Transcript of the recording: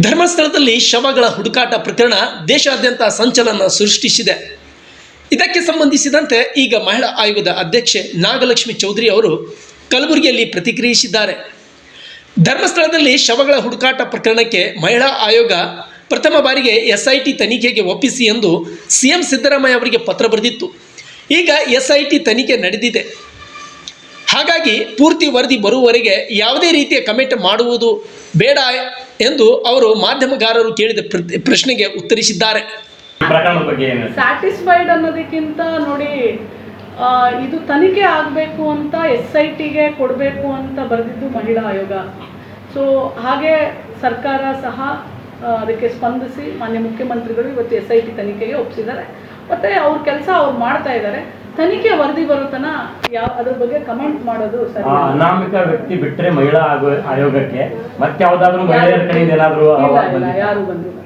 ಧರ್ಮಸ್ಥಳದಲ್ಲಿ ಶವಗಳ ಹುಡುಕಾಟ ಪ್ರಕರಣ ದೇಶಾದ್ಯಂತ ಸಂಚಲನ ಸೃಷ್ಟಿಸಿದೆ. ಇದಕ್ಕೆ ಸಂಬಂಧಿಸಿದಂತೆ ಈಗ ಮಹಿಳಾ ಆಯೋಗದ ಅಧ್ಯಕ್ಷೆ ನಾಗಲಕ್ಷ್ಮಿ ಚೌಧರಿ ಅವರು ಕಲಬುರಗಿಯಲ್ಲಿ ಪ್ರತಿಕ್ರಿಯಿಸಿದ್ದಾರೆ. ಧರ್ಮಸ್ಥಳದಲ್ಲಿ ಶವಗಳ ಹುಡುಕಾಟ ಪ್ರಕರಣಕ್ಕೆ ಮಹಿಳಾ ಆಯೋಗ ಪ್ರಥಮ ಬಾರಿಗೆ ಎಸ್ಐಟಿ ತನಿಖೆಗೆ ಒಪ್ಪಿಸಿ ಎಂದು ಸಿಎಂ ಸಿದ್ದರಾಮಯ್ಯ ಅವರಿಗೆ ಪತ್ರ ಬರೆದಿತ್ತು. ಈಗ ಎಸ್ಐಟಿ ತನಿಖೆ ನಡೆದಿದೆ. ಹಾಗಾಗಿ ಪೂರ್ತಿ ವರದಿ ಬರುವವರೆಗೆ ಯಾವುದೇ ರೀತಿಯ ಕಮೆಂಟ್ ಮಾಡುವುದು ಬೇಡ ಎಂದು ಅವರು ಮಾಧ್ಯಮಗಾರರು ಕೇಳಿದ ಪ್ರ- ಪ್ರಶ್ನೆಗೆ ಉತ್ತರಿಸಿದ್ದಾರೆ? ಸ್ಯಾಟಿಸ್ಫೈಡ್ ಅನ್ನೋದಕ್ಕಿಂತ ನೋಡಿ ಇದು ತನಿಖೆ ಆಗಬೇಕು ಅಂತ ಎಸ್ ಐ ಟಿಗೆ ಕೊಡಬೇಕು ಅಂತ ಬರೆದಿದ್ದು ಮಹಿಳಾ ಆಯೋಗ. ಸೊ ಹಾಗೆ ಸರ್ಕಾರ ಸಹ ಅದಕ್ಕೆ ಸ್ಪಂದಿಸಿ ಮಾನ್ಯ ಮುಖ್ಯಮಂತ್ರಿಗಳು ಇವತ್ತು ಎಸ್ ಐ ಟಿ ತನಿಖೆಗೆ ಒಪ್ಪಿಸಿದ್ದಾರೆ ಮತ್ತು ಅವ್ರ ಕೆಲಸ ಅವ್ರು ಮಾಡ್ತಾ ಇದ್ದಾರೆ. ತನಿಖೆ ವರದಿ ಬರುತ್ತನಾ ತನ ಯಾವ ಅದ್ರ ಬಗ್ಗೆ ಕಮೆಂಟ್ ಮಾಡೋದು ಅನಾಮಿಕ ವ್ಯಕ್ತಿ ಬಿಟ್ರೆ ಮಹಿಳಾ ಆಯೋಗಕ್ಕೆ ಮತ್ತೆ ಯಾವ್ದಾದ್ರು ಮಹಿಳೆಯರ ಕಡೆಯಿಂದ ಏನಾದ್ರು? ಯಾರು ಬಂದಿಲ್ಲ